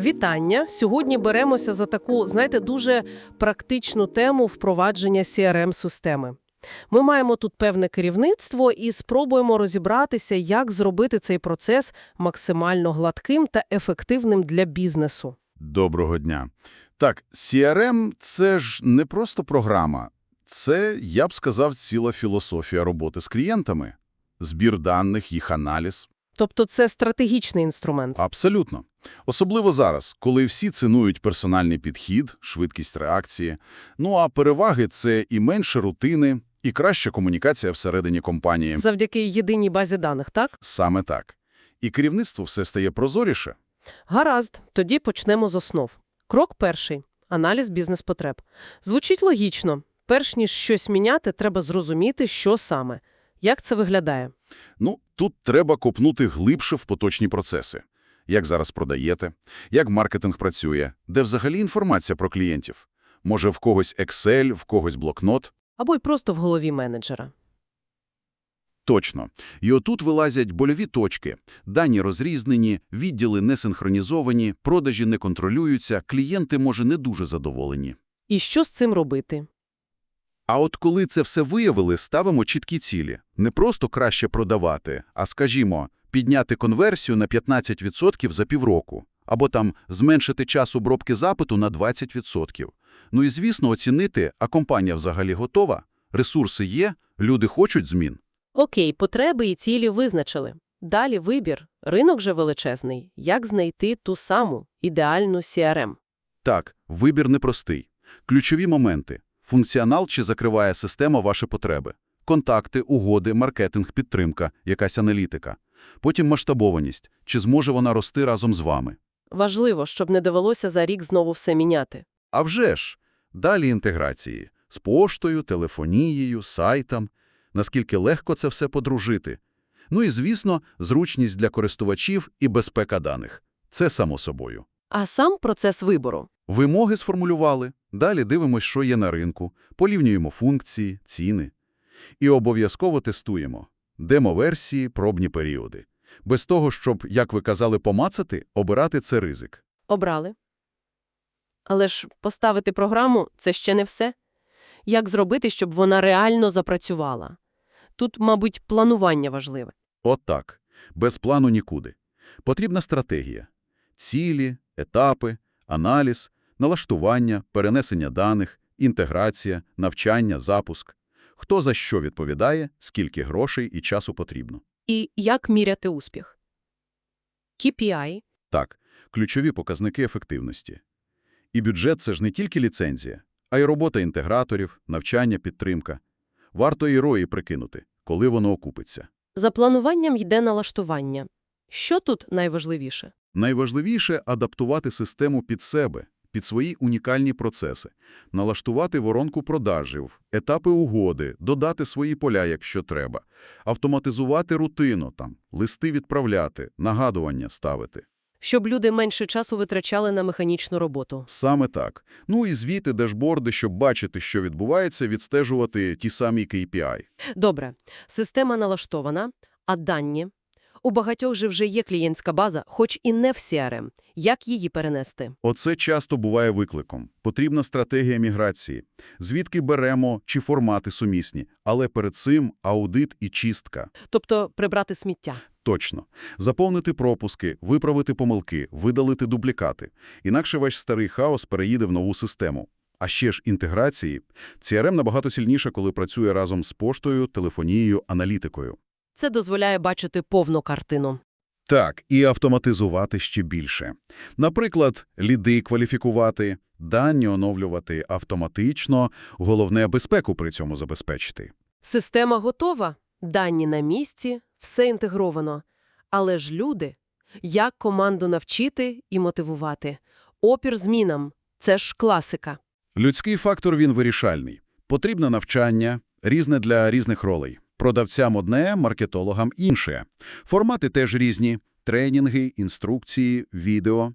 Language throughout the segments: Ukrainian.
Вітання! Сьогодні беремося за таку, знаєте, дуже практичну тему впровадження CRM-системи. Ми маємо тут певне керівництво і спробуємо розібратися, як зробити цей процес максимально гладким та ефективним для бізнесу. Доброго дня. Так, CRM – це ж не просто програма. Це, я б сказав, ціла філософія роботи з клієнтами. Збір даних, їх аналіз. Тобто це стратегічний інструмент. Абсолютно. Особливо зараз, коли всі цінують персональний підхід, швидкість реакції. Ну а переваги – це і менше рутини, і краща комунікація всередині компанії. Завдяки єдиній базі даних, так? Саме так. І керівництво все стає прозоріше. Гаразд, тоді почнемо з основ. Крок перший – аналіз бізнес-потреб. Звучить логічно. Перш ніж щось міняти, треба зрозуміти, що саме. Як це виглядає? Ну, тут треба копнути глибше в поточні процеси. Як зараз продаєте, як маркетинг працює, де взагалі інформація про клієнтів. Може, в когось Excel, в когось блокнот. Або й просто в голові менеджера. Точно. І отут вилазять больові точки. Дані розрізнені, відділи не синхронізовані, продажі не контролюються, клієнти, може, не дуже задоволені. І що з цим робити? А от коли це все виявили, ставимо чіткі цілі. Не просто краще продавати, а, скажімо, підняти конверсію на 15% за півроку. Або там зменшити час обробки запиту на 20%. Ну і, звісно, оцінити, а компанія взагалі готова, ресурси є, люди хочуть змін. Окей, потреби і цілі визначили. Далі вибір. Ринок же величезний. Як знайти ту саму ідеальну CRM? Так, вибір непростий. Ключові моменти. Функціонал чи закриває система ваші потреби. Контакти, угоди, маркетинг, підтримка, якась аналітика. Потім масштабованість. Чи зможе вона рости разом з вами? Важливо, щоб не довелося за рік знову все міняти. А вже ж, далі інтеграції. З поштою, телефонією, сайтом. Наскільки легко це все подружити. Ну і, звісно, зручність для користувачів і безпека даних. Це само собою. А сам процес вибору. Вимоги сформулювали, далі дивимося, що є на ринку, порівнюємо функції, ціни. І обов'язково тестуємо. Демо-версії, пробні періоди. Без того, щоб, як ви казали, помацати, обирати це ризик. Обрали. Але ж поставити програму – це ще не все. Як зробити, щоб вона реально запрацювала? Тут, мабуть, планування важливе. От так. Без плану нікуди. Потрібна стратегія. Цілі, етапи, аналіз, налаштування, перенесення даних, інтеграція, навчання, запуск. Хто за що відповідає, скільки грошей і часу потрібно. І як міряти успіх? KPI Так, ключові показники ефективності. І бюджет – це ж не тільки ліцензія, а й робота інтеграторів, навчання, підтримка. Варто і рої прикинути, коли воно окупиться. За плануванням йде налаштування. Що тут найважливіше? Найважливіше – адаптувати систему під себе, під свої унікальні процеси, налаштувати воронку продажів, етапи угоди, додати свої поля, якщо треба, автоматизувати рутину, там, листи відправляти, нагадування ставити. Щоб люди менше часу витрачали на механічну роботу. Саме так. Ну і звіти, дешборди, щоб бачити, що відбувається, відстежувати ті самі KPI. Добре, система налаштована, а дані? У багатьох же вже є клієнтська база, хоч і не в CRM. Як її перенести? Оце часто буває викликом. Потрібна стратегія міграції. Звідки беремо, чи формати сумісні. Але перед цим аудит і чистка. Тобто прибрати сміття. Точно. Заповнити пропуски, виправити помилки, видалити дублікати. Інакше ваш старий хаос переїде в нову систему. А ще ж інтеграції. CRM набагато сильніше, коли працює разом з поштою, телефонією, аналітикою. Це дозволяє бачити повну картину. Так, і автоматизувати ще більше. Наприклад, ліди кваліфікувати, дані оновлювати автоматично, головне – безпеку при цьому забезпечити. Система готова, дані на місці, все інтегровано. Але ж люди, як команду навчити і мотивувати? Опір змінам – це ж класика. Людський фактор він вирішальний. Потрібне навчання, різне для різних ролей. Продавцям одне, маркетологам інше. Формати теж різні – тренінги, інструкції, відео.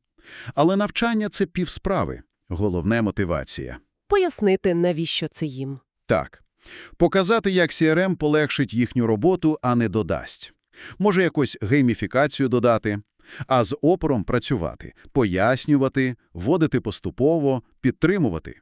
Але навчання – це півсправи. Головне – мотивація. Пояснити, навіщо це їм. Так. Показати, як CRM полегшить їхню роботу, а не додасть. Може якось гейміфікацію додати, А з опором працювати, пояснювати, вводити поступово, підтримувати.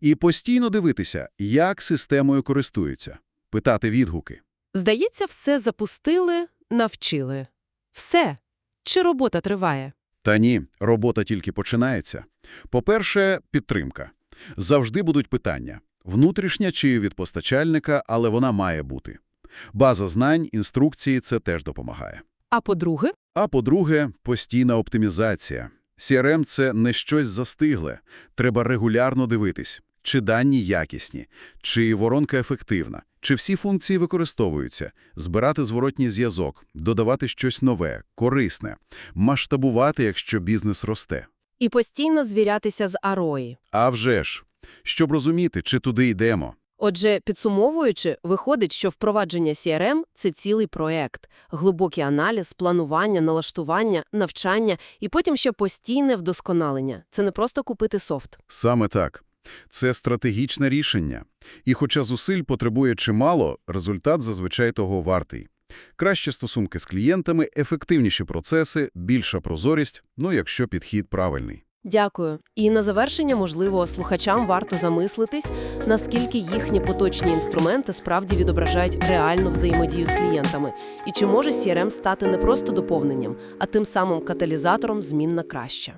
І постійно дивитися, як системою користуються, питати відгуки. Здається, все запустили, навчили. Все. Чи робота триває? Та ні, робота тільки починається. По-перше, підтримка. Завжди будуть питання. Внутрішня чи від постачальника, але вона має бути. База знань, інструкції – це теж допомагає. А по-друге, А по-друге, постійна оптимізація. CRM – це не щось застигле. Треба регулярно дивитись, чи дані якісні, чи воронка ефективна, чи всі функції використовуються, збирати зворотній зв'язок, додавати щось нове, корисне, масштабувати, якщо бізнес росте. і постійно звірятися з арої. А вже ж, щоб розуміти, чи туди йдемо. Отже, підсумовуючи, виходить, що впровадження CRM – це цілий проект, глибокий аналіз, планування, налаштування, навчання і потім ще постійне вдосконалення. Це не просто купити софт. Саме так. Це стратегічне рішення. І хоча зусиль потребує чимало, результат зазвичай того вартий. Кращі стосунки з клієнтами, ефективніші процеси, більша прозорість, ну якщо підхід правильний. Дякую. І на завершення, можливо, слухачам варто замислитись, наскільки їхні поточні інструменти справді відображають реальну взаємодію з клієнтами, і чи може CRM стати не просто доповненням, а тим самим каталізатором змін на краще.